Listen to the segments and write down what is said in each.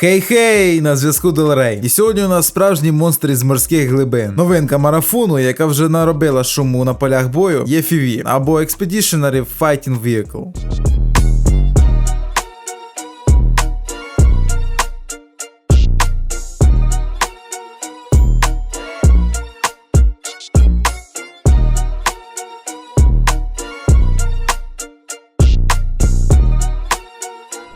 Хей-хей! На зв'язку Делрей. І сьогодні у нас справжній монстр із морських глибин. Новинка марафону, яка вже наробила шуму на полях бою, є фіві або Expeditionary Fighting Vehicle.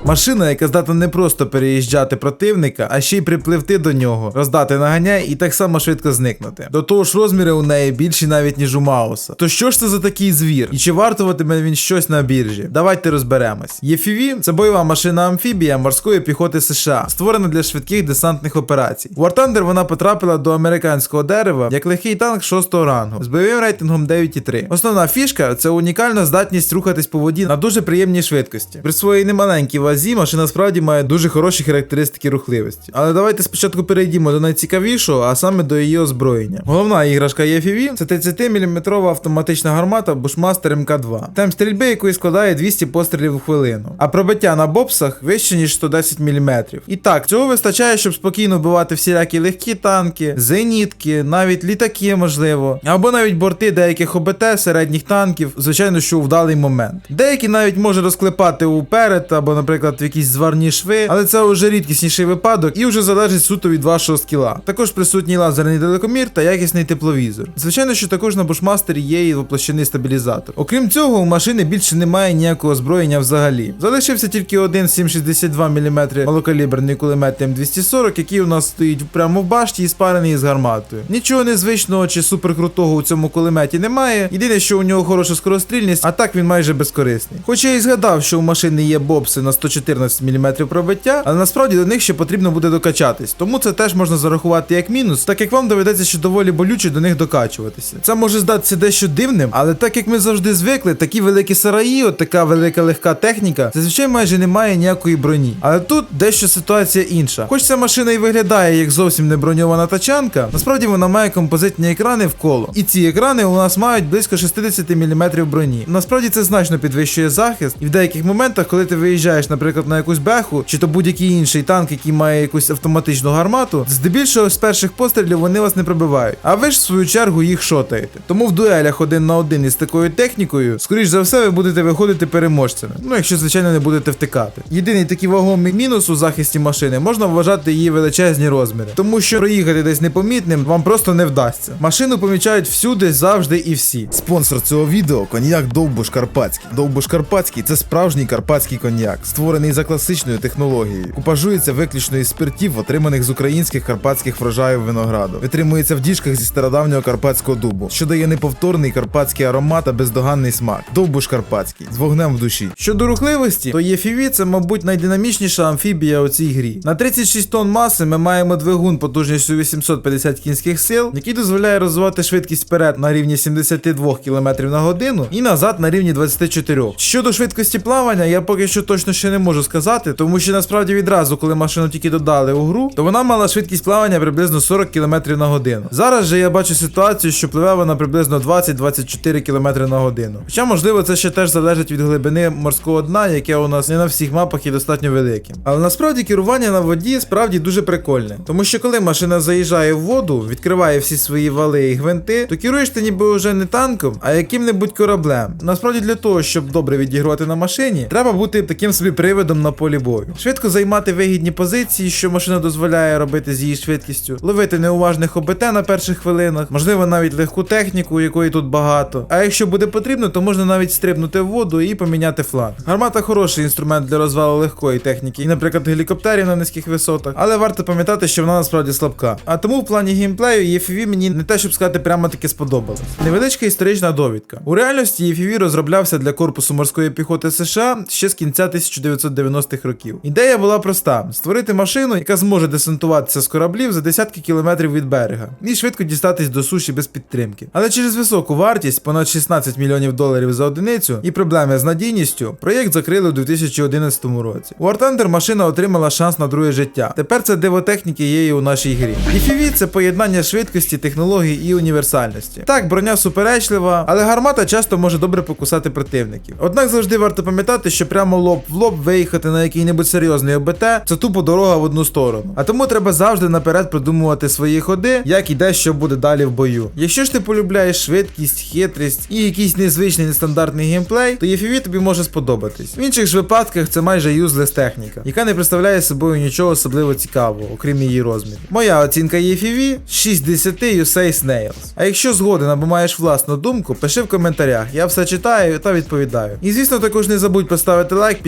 Машина, яка здатна не просто переїжджати противника, а ще й припливти до нього, роздати наганяй і так само швидко зникнути. До того ж, розміри у неї більші навіть ніж у Мауса. То що ж це за такий звір? І чи вартуватиме він щось на біржі? Давайте розберемось. ЄФІВІ це бойова машина амфібія морської піхоти США, створена для швидких десантних операцій. У War Thunder вона потрапила до американського дерева як легкий танк 6 рангу з бойовим рейтингом 9,3. Основна фішка це унікальна здатність рухатись по воді на дуже приємній швидкості. При своїй немаленькій вазі машина справді має дуже хороші характеристики рухливості. Але давайте спочатку перейдімо до найцікавішого, а саме до її озброєння. Головна іграшка EFV це 30-мм автоматична гармата Bushmaster МК2, темп стрільби якої складає 200 пострілів у хвилину, а пробиття на бобсах вище ніж 110 мм. І так, цього вистачає, щоб спокійно вбивати всілякі легкі танки, зенітки, навіть літаки, можливо, або навіть борти деяких ОБТ, середніх танків, звичайно, що у вдалий момент. Деякі навіть може розклепати уперед, або, наприклад, в якісь зварні шви, але це вже рідкісніший випадок і вже залежить суто від вашого скіла. Також присутній лазерний далекомір та якісний тепловізор. Звичайно, що також на бушмастері є і воплощений стабілізатор. Окрім цього, у машини більше немає ніякого озброєння взагалі. Залишився тільки один 7,62 мм малокаліберний кулемет М240, який у нас стоїть прямо в башті і спарений з гарматою. Нічого незвичного чи суперкрутого у цьому кулеметі немає. Єдине, що у нього хороша скорострільність, а так він майже безкорисний. Хоча я і згадав, що у машини є бобси на 114 мм пробиття, але насправді до них ще потрібно буде докачатись. Тому це теж можна зарахувати як мінус, так як вам доведеться ще доволі болюче до них докачуватися. Це може здатися дещо дивним, але так як ми завжди звикли, такі великі сараї, от така велика легка техніка, зазвичай майже немає ніякої броні. Але тут дещо ситуація інша. Хоч ця машина і виглядає як зовсім не броньована тачанка, насправді вона має композитні екрани вколо. І ці екрани у нас мають близько 60 мм броні. Насправді це значно підвищує захист, і в деяких моментах, коли ти виїжджаєш, наприклад, на якусь беху, чи то будь-який інший танк, який має якусь автоматичну гармату, здебільшого з перших пострілів вони вас не пробивають. А ви ж в свою чергу їх шотаєте. Тому в дуелях один на один із такою технікою, скоріш за все, ви будете виходити переможцями. Ну, якщо, звичайно, не будете втикати. Єдиний такий вагомий мінус у захисті машини можна вважати її величезні розміри, тому що проїхати десь непомітним вам просто не вдасться. Машину помічають всюди, завжди і всі. Спонсор цього відео коньяк Довбуш Карпатський. Довбуш Карпатський це справжній карпатський коньяк, створений за класичною технологією. Купажується виключно із спиртів, отриманих з українських карпатських врожаїв винограду. Витримується в діжках зі стародавнього карпатського дубу, що дає неповторний карпатський аромат та бездоганний смак. Довбуш Карпатський з вогнем в душі. Щодо рухливості, то ЄФІВІ це, мабуть, найдинамічніша амфібія у цій грі. На 36 тонн маси ми маємо двигун потужністю 850 кінських сил, який дозволяє розвивати швидкість вперед на рівні 72 км на годину і назад на рівні 24. Щодо швидкості плавання, я поки що точно ще не можу сказати, тому що насправді відразу, коли машину тільки додали у гру, то вона мала швидкість плавання приблизно 40 км на годину. Зараз же я бачу ситуацію, що пливе вона приблизно 20-24 км на годину. Хоча, можливо, це ще теж залежить від глибини морського дна, яке у нас не на всіх мапах є достатньо великим. Але насправді керування на воді справді дуже прикольне. Тому що коли машина заїжджає в воду, відкриває всі свої вали і гвинти, то керуєш ти ніби вже не танком, а яким-небудь кораблем. Насправді для того, щоб добре відігрувати на машині, треба бути таким собі привидом на полі бою. Швидко займати вигідні позиції, що машина дозволяє робити з її швидкістю, ловити неуважних ОБТ на перших хвилинах, можливо, навіть легку техніку, якої тут багато. А якщо буде потрібно, то можна навіть стрибнути в воду і поміняти фланг. Гармата хороший інструмент для розвалу легкої техніки, і, наприклад, гелікоптерів на низьких висотах, але варто пам'ятати, що вона насправді слабка. А тому в плані геймплею EFV мені не те, щоб сказати, прямо таки сподобалось. Невеличка історична довідка. У реальності EFV розроблявся для корпусу морської піхоти США ще з кінця 1990-х років. Ідея була проста: створити машину, яка зможе десантуватися з кораблів за десятки кілометрів від берега, і швидко дістатись до суші без підтримки. Але через високу вартість, понад 16 мільйонів доларів за одиницю, і проблеми з надійністю, проєкт закрили у 2011 році. У War Thunder машина отримала шанс на друге життя. Тепер це диво техніки є і у нашій грі. EFV – це поєднання швидкості, технологій і універсальності. Так, броня суперечлива, але гармата часто може добре покусати противників. Однак завжди варто пам'ятати, що прямо лоб в лоб виїхати на який-небудь серйозний ОБТ, це тупо дорога в одну сторону. А тому треба завжди наперед продумувати свої ходи, як і де що буде далі в бою. Якщо ж ти полюбляєш швидкість, хитрість і якийсь незвичний нестандартний геймплей, то EFV тобі може сподобатись. В інших ж випадках це майже юзлес техніка, яка не представляє собою нічого особливо цікавого, окрім її розмірів. Моя оцінка EFV 6 з 10 You Say Snails. А якщо згоден або маєш власну думку, пиши в коментарях. Я все читаю та відповідаю. І звісно, також не забудь поставити лайк,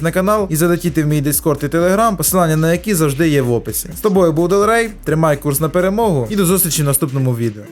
підписатись на канал і залетіти в мій Discord і Telegram, посилання на які завжди є в описі. З тобою був Делрей, тримай курс на перемогу і до зустрічі в наступному відео.